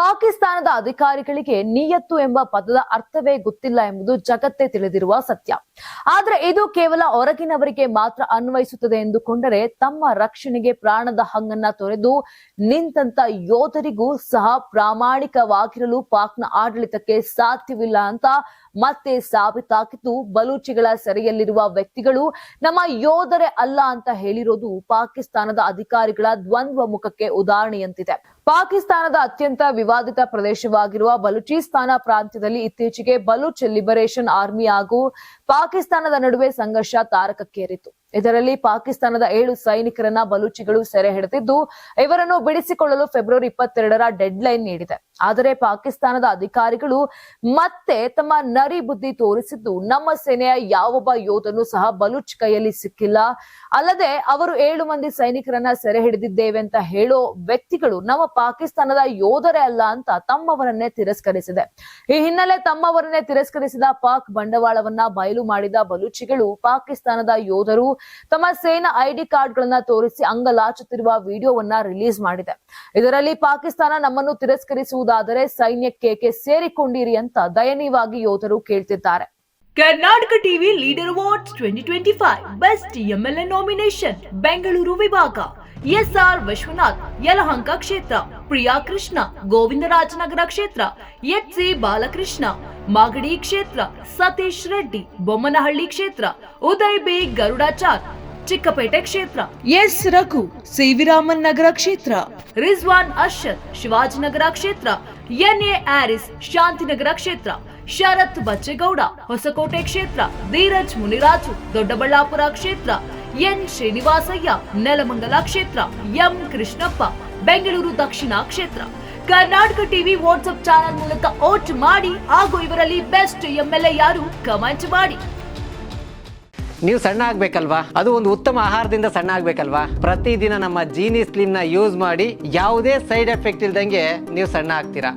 ಪಾಕಿಸ್ತಾನದ ಅಧಿಕಾರಿಗಳಿಗೆ ನಿಯತ್ತು ಎಂಬ ಪದದ ಅರ್ಥವೇ ಗೊತ್ತಿಲ್ಲ ಎಂಬುದು ಜಗತ್ತೇ ತಿಳಿದಿರುವ ಸತ್ಯ. ಆದರೆ ಇದು ಕೇವಲ ಹೊರಗಿನವರಿಗೆ ಮಾತ್ರ ಅನ್ವಯಿಸುತ್ತದೆ ಎಂದುಕೊಂಡರೆ ತಮ್ಮ ರಕ್ಷಣೆಗೆ ಪ್ರಾಣದ ಹಂಗನ್ನ ತೊರೆದು ನಿಂತಂತ ಯೋಧರಿಗೂ ಸಹ ಪ್ರಾಮಾಣಿಕವಾಗಿರಲು ಪಾಕ್ನ ಆಡಳಿತಕ್ಕೆ ಸಾಧ್ಯವಿಲ್ಲ ಅಂತ ಮತ್ತೆ ಸಾಬೀತಾಗಿದ್ದು ಬಲೂಚಿಗಳ ಸೆರೆಯಲ್ಲಿರುವ ವ್ಯಕ್ತಿಗಳು ನಮ್ಮ ಯೋಧರೇ ಅಲ್ಲ ಅಂತ ಹೇಳಿರೋದು ಪಾಕಿಸ್ತಾನದ ಅಧಿಕಾರಿಗಳ ದ್ವಂದ್ವ ಮುಖಕ್ಕೆ ಉದಾಹರಣೆಯಂತಿದೆ. ಪಾಕಿಸ್ತಾನದ ಅತ್ಯಂತ ವಿವಾದಿತ ಪ್ರದೇಶವಾಗಿರುವ ಬಲೂಚಿಸ್ತಾನ ಪ್ರಾಂತ್ಯದಲ್ಲಿ ಇತ್ತೀಚೆಗೆ ಬಲೂಚ್ ಲಿಬರೇಷನ್ ಆರ್ಮಿ ಹಾಗೂ ಪಾಕಿಸ್ತಾನದ ನಡುವೆ ಸಂಘರ್ಷ ತಾರಕಕ್ಕೇರಿತು ಇದರಲ್ಲಿ ಪಾಕಿಸ್ತಾನದ ಏಳು ಸೈನಿಕರನ್ನ ಬಲೂಚಿಗಳು ಸೆರೆ ಹಿಡಿದಿದ್ದು, ಇವರನ್ನು ಬಿಡಿಸಿಕೊಳ್ಳಲು ಫೆಬ್ರವರಿ ಇಪ್ಪತ್ತೆರಡರ ಡೆಡ್ ಲೈನ್ ನೀಡಿದೆ. ಆದರೆ ಪಾಕಿಸ್ತಾನದ ಅಧಿಕಾರಿಗಳು ಮತ್ತೆ ತಮ್ಮ ನರಿ ಬುದ್ಧಿ ತೋರಿಸಿದ್ದು, ನಮ್ಮ ಸೇನೆಯ ಯಾವೊಬ್ಬ ಯೋಧನು ಸಹ ಬಲೂಚ್ ಕೈಯಲ್ಲಿ ಸಿಕ್ಕಿಲ್ಲ. ಅಲ್ಲದೆ ಅವರು ಏಳು ಮಂದಿ ಸೈನಿಕರನ್ನ ಸೆರೆ ಹಿಡಿದಿದ್ದೇವೆ ಅಂತ ಹೇಳೋ ವ್ಯಕ್ತಿಗಳು ನಮ್ಮ ಪಾಕಿಸ್ತಾನದ ಯೋಧರೇ ಅಲ್ಲ ಅಂತ ತಮ್ಮವರನ್ನೇ ತಿರಸ್ಕರಿಸಿದೆ. ಈ ಹಿನ್ನೆಲೆ ತಮ್ಮವರನ್ನೇ ತಿರಸ್ಕರಿಸಿದ ಪಾಕ್ ಬಂಡವಾಳವನ್ನ ಬಯಲು ಮಾಡಿದ ಬಲೂಚಿಗಳು ಪಾಕಿಸ್ತಾನದ ಯೋಧರು ತಮ್ಮ ಸೇನಾ ಐಡಿ ಕಾರ್ಡ್ ಗಳನ್ನ ತೋರಿಸಿ ಅಂಗಲಾಚುತ್ತಿರುವ ವಿಡಿಯೋವನ್ನ ರಿಲೀಸ್ ಮಾಡಿದೆ. ಇದರಲ್ಲಿ ಪಾಕಿಸ್ತಾನ ನಮ್ಮನ್ನು ತಿರಸ್ಕರಿಸುವುದಾದರೆ ಸೈನ್ಯಕ್ಕೆ ಸೇರಿಕೊಂಡಿರಿ ಅಂತ ದಯನೀಯವಾಗಿ ಯೋಧರು ಕೇಳ್ತಿದ್ದಾರೆ. Karnataka TV leader awards twenty twenty five, best MLA nomination, Bengaluru ವಿಭಾಗ. ಎಸ್ಆರ್ ವಿಶ್ವನಾಥ್, ಯಲಹಂಕ ಕ್ಷೇತ್ರ, ಪ್ರಿಯಾ ಕೃಷ್ಣ, ಗೋವಿಂದರಾಜನಗರ ಕ್ಷೇತ್ರ ಎಚ್ ಸಿ ಬಾಲಕೃಷ್ಣ, ಮಾಗಡಿ ಕ್ಷೇತ್ರ, ಸತೀಶ್ ರೆಡ್ಡಿ, ಬೊಮ್ಮನಹಳ್ಳಿ ಕ್ಷೇತ್ರ, ಉದಯ್ ಬಿ ಗರುಡಾಚಾರ್, ಚಿಕ್ಕಪೇಟೆ ಕ್ಷೇತ್ರ, ಎಸ್ ರಘು, ಸಿವಿರಾಮನ್ ನಗರ ಕ್ಷೇತ್ರ, ರಿಜ್ವಾನ್ ಅರ್ಷದ್, ಶಿವಾಜಿನಗರ ಕ್ಷೇತ್ರ, ಎನ್ ಎ ಆರಿಸ್, ಶಾಂತಿನಗರ ಕ್ಷೇತ್ರ, ಶರತ್ ಬಚ್ಚೇಗೌಡ, ಹೊಸಕೋಟೆ ಕ್ಷೇತ್ರ, ಧೀರಜ್ ಮುನಿರಾಜು, ದೊಡ್ಡಬಳ್ಳಾಪುರ ಕ್ಷೇತ್ರ ಎನ್ ಶ್ರೀನಿವಾಸಯ್ಯ, ನೆಲಮಂಗಲ ಕ್ಷೇತ್ರ, ಎಂ ಕೃಷ್ಣಪ್ಪ, ಬೆಂಗಳೂರು ದಕ್ಷಿಣ ಕ್ಷೇತ್ರ. ಕರ್ನಾಟಕ ಟಿವಿ ವಾಟ್ಸ್ಆಪ್ ಚಾನೆಲ್ ಮೂಲಕ ವೋಟ್ ಮಾಡಿ, ಹಾಗೂ ಇವರಲ್ಲಿ ಬೆಸ್ಟ್ ಎಂಎಲ್ಎ ಯಾರು ಕಮೆಂಟ್ ಮಾಡಿ. ನೀವು ಸಣ್ಣ ಆಗ್ಬೇಕಲ್ವಾ? ಅದು ಒಂದು ಉತ್ತಮ ಆಹಾರದಿಂದ ಸಣ್ಣ ಆಗ್ಬೇಕಲ್ವಾ? ಪ್ರತಿದಿನ ನಮ್ಮ ಜೀನಿ ಸ್ಲಿಮ್ನ ಯೂಸ್ ಮಾಡಿ, ಯಾವುದೇ ಸೈಡ್ ಎಫೆಕ್ಟ್ ಇಲ್ದಂಗೆ ನೀವು ಸಣ್ಣ ಆಗ್ತೀರಾ?